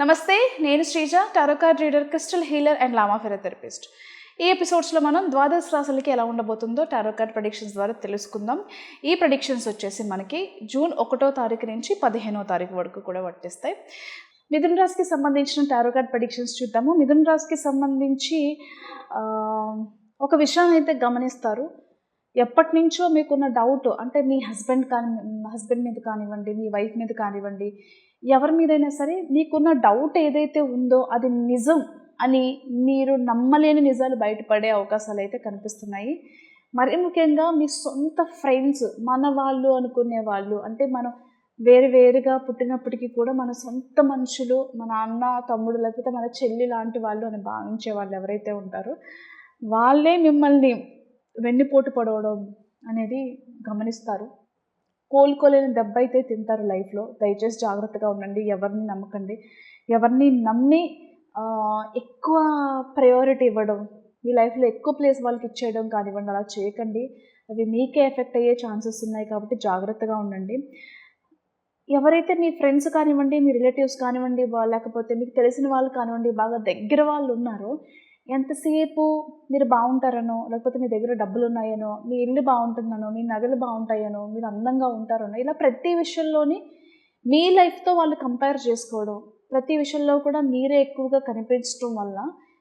నమస్తే నేను Sreeja tarot card reader crystal healer and lama ఫెరథెరపిస్ట్ ఈ ఎపిసోడ్స్లో మనం ద్వాదశ రాశులకి ఎలా ఉండబోతుందో టారోకార్డ్ ప్రొడిక్షన్స్ ద్వారా తెలుసుకుందాం. ఈ ప్రొడిక్షన్స్ వచ్చేసి మనకి జూన్ ఒకటో తారీఖు నుంచి పదిహేనో తారీఖు వరకు కూడా వర్తిస్తాయి. మిథున రాశికి సంబంధించిన టారోకార్డ్ ప్రొడిక్షన్స్ చూద్దాము. మిథున రాశికి సంబంధించి ఒక విషయాన్ని అయితే గమనిస్తారు. ఎప్పటి నుంచో మీకున్న డౌట్ అంటే మీ హస్బెండ్ కాని హస్బెండ్ మీద కానివ్వండి మీ వైఫ్ మీద కానివ్వండి ఎవరి మీదైనా సరే మీకున్న డౌట్ ఏదైతే ఉందో అది నిజం అని మీరు నమ్మలేని నిజాలు బయటపడే అవకాశాలు అయితే కనిపిస్తున్నాయి. మరి ముఖ్యంగా మీ సొంత ఫ్రెండ్స్ మన వాళ్ళు అనుకునే వాళ్ళు అంటే మనం వేరు వేరుగా పుట్టినప్పటికీ కూడా మన సొంత మనుషులు మన అన్న తమ్ముడు లేకపోతే మన చెల్లి లాంటి వాళ్ళు అని భావించే వాళ్ళు ఎవరైతే ఉంటారో వాళ్ళే మిమ్మల్ని వెన్నుపోటు పడవడం అనేది గమనిస్తారు. కోలుకోలేని దెబ్బ అయితే తింటారు లైఫ్లో దయచేసి జాగ్రత్తగా ఉండండి. ఎవరిని నమ్మకండి. ఎవరిని నమ్మి ఎక్కువ ప్రయారిటీ ఇవ్వడం మీ లైఫ్లో ఎక్కువ ప్లేస్ వాళ్ళకి ఇచ్చేయడం కానివ్వండి అలా చేయకండి. అవి మీకే ఎఫెక్ట్ అయ్యే ఛాన్సెస్ ఉన్నాయి కాబట్టి జాగ్రత్తగా ఉండండి. ఎవరైతే మీ ఫ్రెండ్స్ కానివ్వండి మీ రిలేటివ్స్ కానివ్వండి లేకపోతే మీకు తెలిసిన వాళ్ళు కానివ్వండి బాగా దగ్గర వాళ్ళు ఉన్నారో ఎంతసేపు మీరు బాగుంటారనో లేకపోతే మీ దగ్గర డబ్బులు ఉన్నాయనో మీ ఇల్లు బాగుంటుందనో మీ నగలు బాగుంటాయనో మీరు అందంగా ఉంటారనో ఇలా ప్రతి విషయంలోని మీ లైఫ్తో వాళ్ళు కంపేర్ చేసుకోవడం ప్రతి విషయంలో కూడా మీరే ఎక్కువగా కనిపించడం వల్ల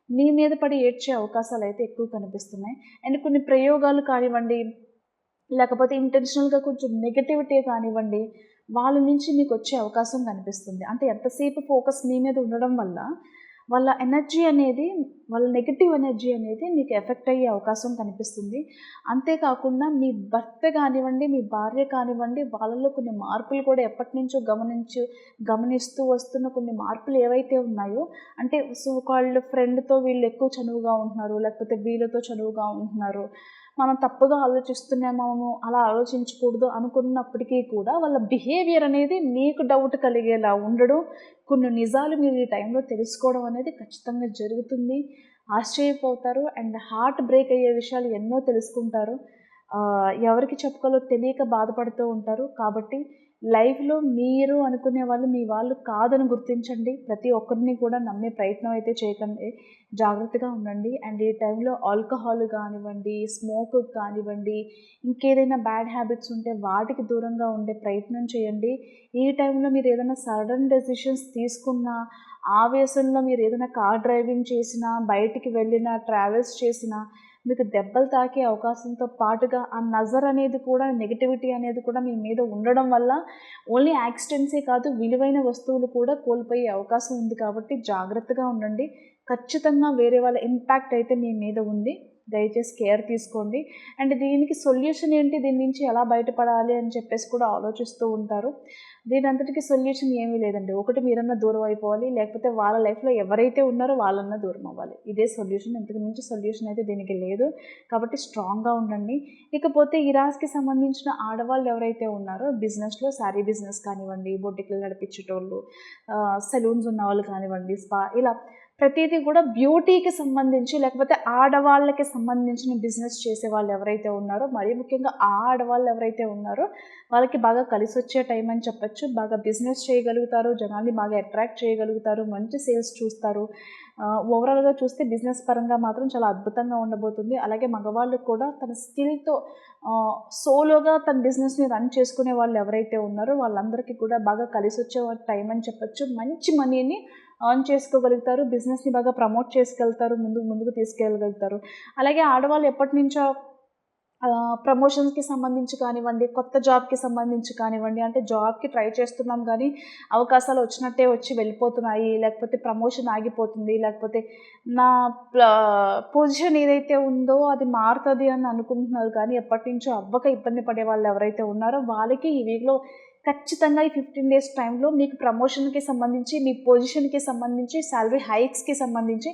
మీ మీద పడి ఏడ్చే అవకాశాలు అయితే ఎక్కువ కనిపిస్తున్నాయి. అండ్ కొన్ని ప్రయోగాలు కానివ్వండి లేకపోతే ఇంటెన్షనల్గా కొంచెం నెగటివిటీ కానివ్వండి వాళ్ళ నుంచి మీకు వచ్చే అవకాశం కనిపిస్తుంది. అంటే ఎంతసేపు ఫోకస్ మీ మీద ఉండడం వల్ల వాళ్ళ ఎనర్జీ అనేది వాళ్ళ నెగిటివ్ ఎనర్జీ అనేది మీకు ఎఫెక్ట్ అయ్యే అవకాశం కనిపిస్తుంది. అంతేకాకుండా మీ భర్త కానివ్వండి మీ భార్య కానివ్వండి వాళ్ళలో కొన్ని మార్పులు కూడా ఎప్పటి నుంచో గమనించు గమనిస్తూ వస్తున్న కొన్ని మార్పులు ఏవైతే ఉన్నాయో అంటే సో వాళ్ళ ఫ్రెండ్తో వీళ్ళు ఎక్కువ చనువుగా ఉంటున్నారు లేకపోతే వీళ్ళతో చనువుగా ఉంటున్నారు మనం తప్పుగా ఆలోచిస్తున్నామేమో అలా ఆలోచించకూడదు అనుకున్నప్పటికీ కూడా వాళ్ళ బిహేవియర్ అనేది మీకు డౌట్ కలిగేలా ఉండడం. కొన్ని నిజాలు మీరు ఈ టైంలో తెలుసుకోవడం అనేది ఖచ్చితంగా జరుగుతుంది. ఆశ్చర్యపోతారు అండ్ హార్ట్ బ్రేక్ అయ్యే విషయాలు ఎన్నో తెలుసుకుంటారు. ఎవరికి చెప్పుకోలో తెలియక బాధపడుతూ ఉంటారు. కాబట్టి లైఫ్లో మీరు అనుకునే వాళ్ళు మీ వాళ్ళు కాదని గుర్తించండి. ప్రతి ఒక్కరిని కూడా నమ్మే ప్రయత్నం అయితే చేయకండి. జాగ్రత్తగా ఉండండి. అండ్ ఈ టైంలో ఆల్కహాల్ కానివ్వండి స్మోక్ కానివ్వండి ఇంకేదైనా బ్యాడ్ హ్యాబిట్స్ ఉంటే వాటికి దూరంగా ఉండే ప్రయత్నం చేయండి. ఈ టైంలో మీరు ఏదైనా సడన్ డెసిషన్స్ తీసుకున్నా ఆవేశంలో మీరు ఏదైనా కార్ డ్రైవింగ్ చేసినా బయటికి వెళ్ళినా ట్రావెల్స్ చేసినా మీకు దెబ్బలు తాకే అవకాశంతో పాటుగా ఆ నజర్ అనేది కూడా నెగిటివిటీ అనేది కూడా మీ మీద ఉండడం వల్ల ఓన్లీ యాక్సిడెంట్సే కాదు విలువైన వస్తువులు కూడా కోల్పోయే అవకాశం ఉంది కాబట్టి జాగ్రత్తగా ఉండండి. ఖచ్చితంగా వేరే వాళ్ళ ఇంపాక్ట్ అయితే మీ మీద ఉంది. దయచేసి కేర్ తీసుకోండి. అండ్ దీనికి సొల్యూషన్ ఏంటి? దీని నుంచి ఎలా బయటపడాలి అని చెప్పేసి కూడా ఆలోచిస్తూ ఉంటారు. దీని అంతటికి సొల్యూషన్ ఏమీ లేదండి. ఒకటి మీరన్నా దూరం అయిపోవాలి. లేకపోతే వాళ్ళ లైఫ్లో ఎవరైతే ఉన్నారో వాళ్ళన్నా దూరం అవ్వాలి. ఇదే సొల్యూషన్. ఇంతకు మించి సొల్యూషన్ అయితే దీనికి లేదు. కాబట్టి స్ట్రాంగ్గా ఉండండి. ఇకపోతే ఈ రాశికి సంబంధించిన ఆడవాళ్ళు ఎవరైతే ఉన్నారో బిజినెస్లో శారీ బిజినెస్ కానివ్వండి బొటిక్లు నడిపించేటోళ్ళు సెలూన్స్ ఉన్న వాళ్ళు కానివ్వండి స్పా ఇలా ప్రతిదీ కూడా బ్యూటీకి సంబంధించి లేకపోతే ఆడవాళ్ళకి సంబంధించిన బిజినెస్ చేసే వాళ్ళు ఎవరైతే ఉన్నారో మరీ ముఖ్యంగా ఆ ఆడవాళ్ళు ఎవరైతే ఉన్నారో వాళ్ళకి బాగా కలిసి వచ్చే టైం అని చెప్పొచ్చు. బాగా బిజినెస్ చేయగలుగుతారు జనాల్ని బాగా అట్రాక్ట్ చేయగలుగుతారు మంచి సేల్స్ చూస్తారు. ఓవరాల్గా చూస్తే బిజినెస్ పరంగా మాత్రం చాలా అద్భుతంగా ఉండబోతుంది. అలాగే మగవాళ్ళు కూడా తన స్కిల్తో సోలోగా తన బిజినెస్ని రన్ చేసుకునే వాళ్ళు ఎవరైతే ఉన్నారో వాళ్ళందరికీ కూడా బాగా కలిసి వచ్చే టైం అని చెప్పొచ్చు. మంచి మనీని ఆన్ చేసుకోగలుగుతారు బిజినెస్ని బాగా ప్రమోట్ చేసుకెళ్తారు ముందుకు ముందుకు తీసుకెళ్ళగలుగుతారు. అలాగే ఆడవాళ్ళు ఎప్పటి నుంచో ప్రమోషన్స్కి సంబంధించి కానివ్వండి కొత్త జాబ్కి సంబంధించి కానివ్వండి అంటే జాబ్కి ట్రై చేస్తున్నాం కానీ అవకాశాలు వచ్చినట్టే వచ్చి వెళ్ళిపోతున్నాయి లేకపోతే ప్రమోషన్ ఆగిపోతుంది లేకపోతే నా పొజిషన్ ఏదైతే ఉందో అది మారుతుంది అని అనుకుంటున్నారు కానీ ఎప్పటి నుంచో అవ్వక ఇబ్బంది పడే వాళ్ళు ఎవరైతే ఉన్నారో వాళ్ళకి ఈ వీక్లో ఖచ్చితంగా ఈ ఫిఫ్టీన్ డేస్ టైంలో మీకు ప్రమోషన్కి సంబంధించి మీ పొజిషన్కి సంబంధించి శాలరీ హైక్స్కి సంబంధించి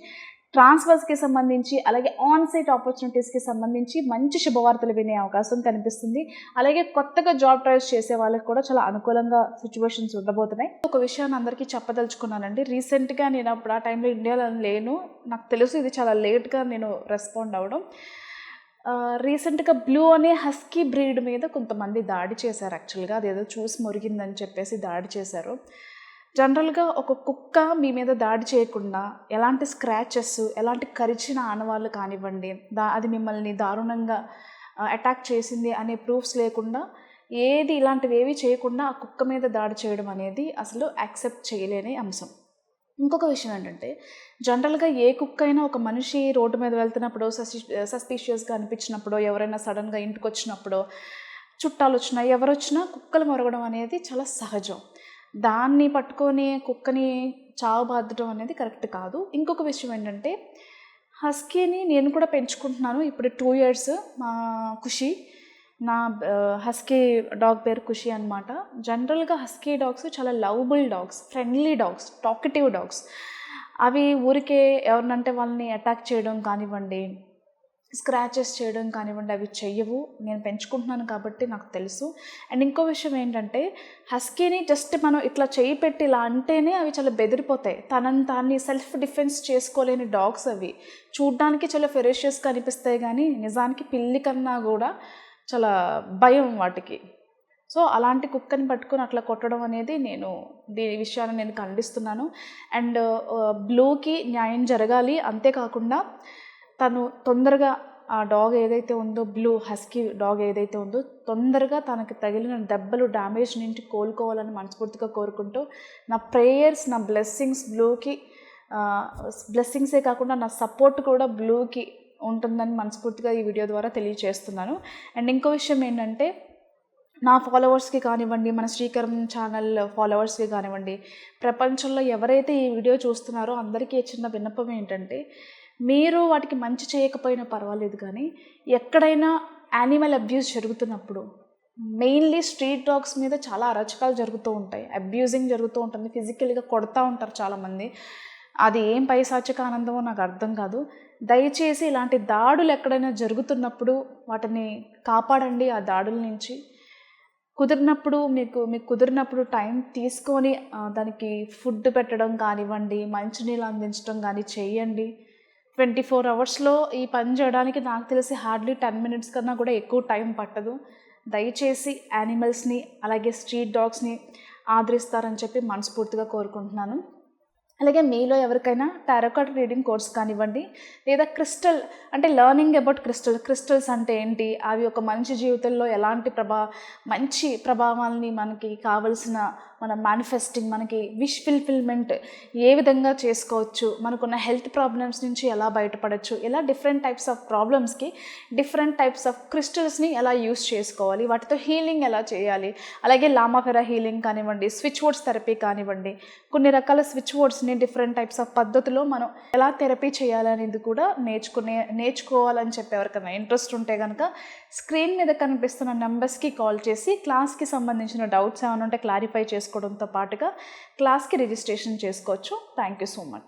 ట్రాన్స్ఫర్స్కి సంబంధించి అలాగే ఆన్ సైట్ ఆపర్చునిటీస్కి సంబంధించి మంచి శుభవార్తలు వినే అవకాశం కనిపిస్తుంది. అలాగే కొత్తగా జాబ్ ట్రయల్స్ చేసే వాళ్ళకి కూడా చాలా అనుకూలంగా సిచ్యువేషన్స్ ఉండబోతున్నాయి. ఒక విషయాన్ని అందరికీ చెప్పదలుచుకున్నానండి. రీసెంట్గా నేను అప్పుడు ఆ టైంలో ఇండియాలో లేను. నాకు తెలుసు ఇది చాలా లేట్గా నేను రెస్పాండ్ అవ్వడం రీసెంట్గా బ్లూ అనే హస్కీ బ్రీడ్ మీద కొంతమంది దాడి చేశారు యాక్చువల్గా. అదేదో చూసి మురిగిందని చెప్పేసి దాడి చేశారు. జనరల్గా ఒక కుక్క మీ మీద దాడి చేయకుండా ఎలాంటి స్క్రాచెస్ ఎలాంటి కరిచిన ఆనవాళ్ళు కానివ్వండి దా అది మిమ్మల్ని దారుణంగా అటాక్ చేసింది అనే ప్రూఫ్స్ లేకుండా ఏది ఇలాంటివి ఏవి చేయకుండా ఆ కుక్క మీద దాడి చేయడం అనేది అసలు యాక్సెప్ట్ చేయలేని అంశం. ఇంకొక విషయం ఏంటంటే జనరల్గా ఏ కుక్క అయినా ఒక మనిషి రోడ్డు మీద వెళ్తున్నప్పుడు సస్పి సస్పీషియస్గా అనిపించినప్పుడు ఎవరైనా సడన్గా ఇంటికి వచ్చినప్పుడు చుట్టాలు వచ్చినా ఎవరు వచ్చినా కుక్కలు మొరగడం అనేది చాలా సహజం. దాన్ని పట్టుకొని కుక్కని చావు బాధడం అనేది కరెక్ట్ కాదు. ఇంకొక విషయం ఏంటంటే హస్కీని నేను కూడా పెంచుకుంటున్నాను. ఇప్పుడు టూ ఇయర్స్ మా ఖుషి నా హస్కీ డాగ్ పేరు ఖుషి అనమాట జనరల్గా హస్కీ డాగ్స్ చాలా lovable dogs friendly dogs talkative dogs అవి ఊరికే ఎవరినంటే వాళ్ళని అటాక్ చేయడం కానివ్వండి స్క్రాచెస్ చేయడం కానివ్వండి అవి చెయ్యవు. నేను పెంచుకుంటున్నాను కాబట్టి నాకు తెలుసు. అండ్ ఇంకో విషయం ఏంటంటే హస్కీని జస్ట్ మనం ఇట్లా చేయి పెట్టి ఇలా అంటేనే అవి చాలా బెదిరిపోతాయి. తనని తాన్ని సెల్ఫ్ డిఫెన్స్ చేసుకోలేని డాగ్స్ అవి. చూడ్డానికి చాలా ఫెరేషియస్గా అనిపిస్తాయి కానీ నిజానికి పిల్లి కన్నా కూడా చాలా భయం వాటికి. సో అలాంటి కుక్కని పట్టుకొని అట్లా కొట్టడం అనేది నేను దీని విషయాన్ని నేను ఖండిస్తున్నాను. అండ్ బ్లూకి న్యాయం జరగాలి. అంతేకాకుండా తను తొందరగా ఆ డాగ్ ఏదైతే ఉందో బ్లూ హస్కీ డాగ్ ఏదైతే ఉందో తొందరగా తనకి తగిలిన దెబ్బలు డ్యామేజ్ నుంచి కోలుకోవాలని మనస్ఫూర్తిగా కోరుకుంటూ నా ప్రేయర్స్ నా బ్లెస్సింగ్స్ బ్లూకి బ్లెస్సింగ్సే కాకుండా నా సపోర్ట్ కూడా బ్లూకి ఉంటుందని మనస్ఫూర్తిగా ఈ వీడియో ద్వారా తెలియజేస్తున్నాను అండ్ ఇంకో విషయం ఏంటంటే నా ఫాలోవర్స్కి కానివ్వండి మన శ్రీకరం ఛానల్ ఫాలోవర్స్కి కానివ్వండి ప్రపంచంలో ఎవరైతే ఈ వీడియో చూస్తున్నారో అందరికీ చిన్న విన్నపం ఏంటంటే మీరు వాటికి మంచి చేయకపోయినా పర్వాలేదు కానీ ఎక్కడైనా యానిమల్ అబ్యూస్ జరుగుతున్నప్పుడు మెయిన్లీ స్ట్రీట్ డాగ్స్ మీద చాలా అరచకాలు జరుగుతూ ఉంటాయి. అబ్యూజింగ్ జరుగుతూ ఉంటుంది. ఫిజికల్గా కొడతా ఉంటారు చాలామంది. అది ఏం పైశాచిక ఆనందమో నాకు అర్థం కాదు. దయచేసి ఇలాంటి దాడులు ఎక్కడైనా జరుగుతున్నప్పుడు వాటిని కాపాడండి ఆ దాడుల నుంచి. కుదిరినప్పుడు మీకు మీకు కుదిరినప్పుడు టైం తీసుకొని దానికి ఫుడ్ పెట్టడం కానివ్వండి మంచినీళ్ళు అందించడం కానీ చేయండి. ట్వంటీ ఫోర్ అవర్స్లో ఈ పని చేయడానికి నాకు తెలిసి హార్డ్లీ టెన్ మినిట్స్ కన్నా కూడా ఎక్కువ టైం పట్టదు. దయచేసి యానిమల్స్ని అలాగే స్ట్రీట్ డాగ్స్ని ఆదరిస్తారని చెప్పి మనస్ఫూర్తిగా కోరుకుంటున్నాను. అలాగే మీలో ఎవరికైనా టారోకాట్ రీడింగ్ కోర్స్ కానివ్వండి లేదా క్రిస్టల్ అంటే లర్నింగ్ అబౌట్ క్రిస్టల్ క్రిస్టల్స్ అంటే ఏంటి అవి ఒక మనిషి జీవితంలో ఎలాంటి ప్రభా మంచి ప్రభావాల్ని మనకి కావలసిన మన మేనిఫెస్టింగ్ మనకి విష్ ఫిల్ఫిల్మెంట్ ఏ విధంగా చేసుకోవచ్చు మనకున్న హెల్త్ ప్రాబ్లమ్స్ నుంచి ఎలా బయటపడవచ్చు ఇలా డిఫరెంట్ టైప్స్ ఆఫ్ ప్రాబ్లమ్స్కి డిఫరెంట్ టైప్స్ ఆఫ్ క్రిస్టల్స్ని ఎలా యూస్ చేసుకోవాలి వాటితో హీలింగ్ ఎలా చేయాలి అలాగే లామాఫెరా హీలింగ్ కానివ్వండి స్విచ్ వర్డ్స్ థెరపీ కానివ్వండి కొన్ని రకాల స్విచ్ వర్డ్స్ని డిఫరెంట్ టైప్స్ ఆఫ్ పద్ధతిలో మనం ఎలా థెరపీ చేయాలనేది కూడా నేర్చుకునే నేర్చుకోవాలని చెప్పి ఎవరికైనా ఇంట్రెస్ట్ ఉంటే కనుక స్క్రీన్ మీద కనిపిస్తున్న నెంబర్స్కి కాల్ చేసి క్లాస్కి సంబంధించిన డౌట్స్ ఏమైనా ఉంటే క్లారిఫై చేసుకోవడంతో పాటుగా క్లాస్కి రిజిస్ట్రేషన్ చేసుకోవచ్చు. Thank you so much.